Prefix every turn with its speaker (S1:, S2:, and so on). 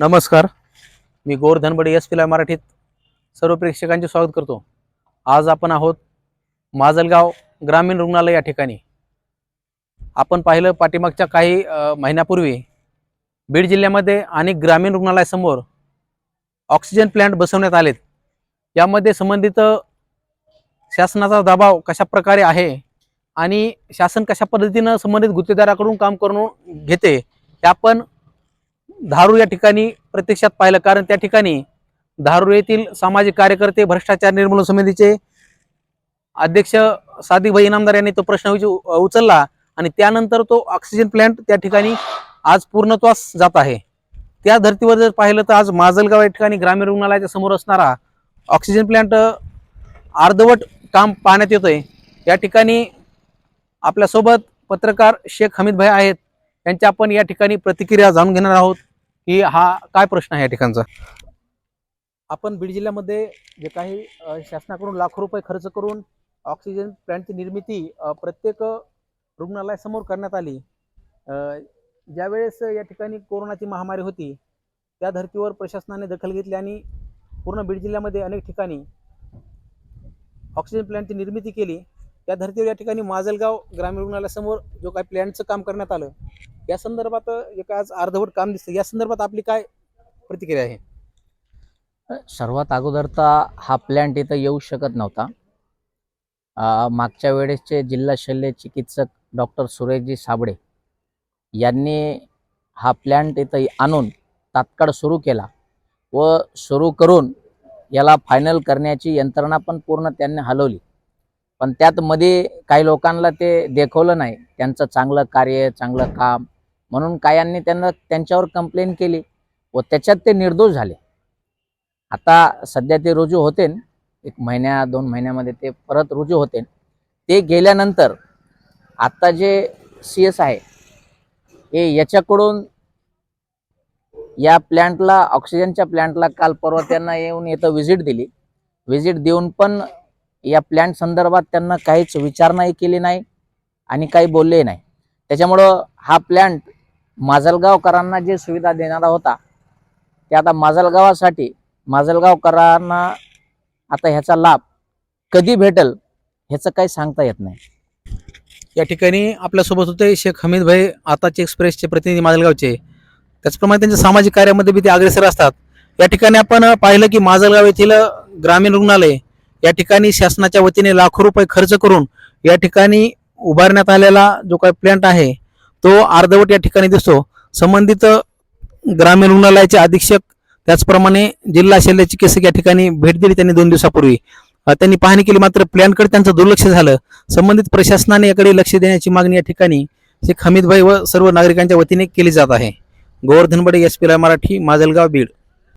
S1: नमस्कार. मी गोर धनबडे एस पिला मराठीत सर्व प्रेक्षकांचे स्वागत करतो. आज आपण आहोत माजलगाव ग्रामीण रुग्णालय या ठिकाणी. आपण पाहिलं पाठीमागच्या काही महिन्यापूर्वी बीड जिल्ह्यामध्ये अनेक ग्रामीण रुग्णालयासमोर ऑक्सिजन प्लांट बसवण्यात आलेत. यामध्ये संबंधित शासनाचा दबाव कशा प्रकारे आहे आणि शासन कशा पद्धतीनं संबंधित गुत्तेदाराकडून काम करून घेते हे आपण धारूर या ठिकाणी प्रत्यक्षात पाहिलं. कारण त्या ठिकाणी धारूर येथील सामाजिक कार्यकर्ते भ्रष्टाचार निर्मूलन समितीचे अध्यक्ष सादिकभाई इनामदार यांनी तो प्रश्न उचलला आणि त्यानंतर तो ऑक्सिजन प्लांट त्या ठिकाणी आज पूर्णत्वास जात आहे. त्या धर्तीवर जर पाहिलं तर आज माजलगाव या ठिकाणी ग्रामीण रुग्णालयाच्या समोर असणारा ऑक्सिजन प्लांट अर्धवट काम पाहण्यात येतोय. या ठिकाणी आपल्यासोबत पत्रकार शेख हमीद भाई आहेत. त्यांच्या आपण या ठिकाणी प्रतिक्रिया जाणून घेणार आहोत. की हा काय प्रश्न आहे या ठिकाणचा? आपण बीड जिल्ह्यामध्ये जे काही शासनाकडून लाखो रुपये खर्च करून ऑक्सिजन प्लांटची निर्मिती प्रत्येक रुग्णालयासमोर करण्यात आली. ज्यावेळेस या ठिकाणी कोरोनाची महामारी होती त्या धर्तीवर प्रशासनाने दखल घेतली आणि पूर्ण बीड जिल्ह्यामध्ये अनेक ठिकाणी ऑक्सिजन प्लांटची निर्मिती केली. त्या धर्तीवर या ठिकाणी माजलगाव ग्रामीण रुग्णालयासमोर जो काही प्लॅनचं काम करण्यात आलं या संदर्भात एक आज अर्धवट काम दिसतं. या संदर्भात आपली काय प्रतिक्रिया आहे?
S2: सर्वात अगोदर तर हा प्लॅन्ट इथं येऊ शकत नव्हता. मागच्या वेळेसचे जिल्हा शल्य चिकित्सक डॉक्टर सुरेशजी साबळे यांनी हा प्लॅन्ट इथं आणून तात्काळ सुरू केला व सुरू करून याला फायनल करण्याची यंत्रणा पण पूर्ण त्यांनी हलवली. पण त्यात मध्ये काही लोकांना ते देखवलं नाही. त्यांचं चांगलं कार्य चांगलं काम म्हणून कायांनी त्यांना त्यांच्यावर कंप्लेंट केली व त्याच्यात ते निर्दोष झाले. आता सध्या ते रुजू होते एक महिन्या दोन महिन्यामध्ये ते परत रुजू होते ते गेल्यानंतर आता जे सी एस आहे हे याच्याकडून या प्लॅन्टला ऑक्सिजनच्या प्लॅन्टला काल परवा त्यांना येऊन येतं व्हिजिट दिली. व्हिजिट देऊन पण या प्लॅन्ट संदर्भात त्यांना काहीच विचारणाही केली नाही आणि काही बोलले नाही. त्याच्यामुळं हा प्लॅन्ट माजलगावकरांना जे सुविधा देणारा होता ते आता माजलगावासाठी माजलगावकरांना आता ह्याचा लाभ कधी भेटेल ह्याचं काही सांगता येत नाही.
S1: या ठिकाणी आपल्यासोबत होते शेख हमीद भाई आताचे एक्सप्रेसचे प्रतिनिधी माजलगावचे. त्याचप्रमाणे त्यांच्या सामाजिक कार्यामध्ये बी ते अग्रेसर असतात. या ठिकाणी आपण पाहिलं की माजलगाव येथील ग्रामीण रुग्णालय या ठिकाणी शासनाच्या वतीने लाखो रुपये खर्च करून या ठिकाणी उभारण्यात आलेला जो काही प्लॅन्ट आहे तो अर्धवट या ठिकाणी दिसतो. संबंधित ग्रामीण रुग्णालयाचे अधीक्षक त्याचप्रमाणे जिल्हा शल्य चिकित्सक या ठिकाणी भेट दिली त्यांनी दोन दिवसापूर्वी. त्यांनी पाहणी केली मात्र प्लॅनकडे त्यांचं दुर्लक्ष झालं. संबंधित प्रशासनाने याकडे लक्ष देण्याची मागणी या ठिकाणी शेख हमीदभाई व सर्व नागरिकांच्या वतीने केली जात आहे. Govardhan Bade S P Marathi Majalgaon Beed.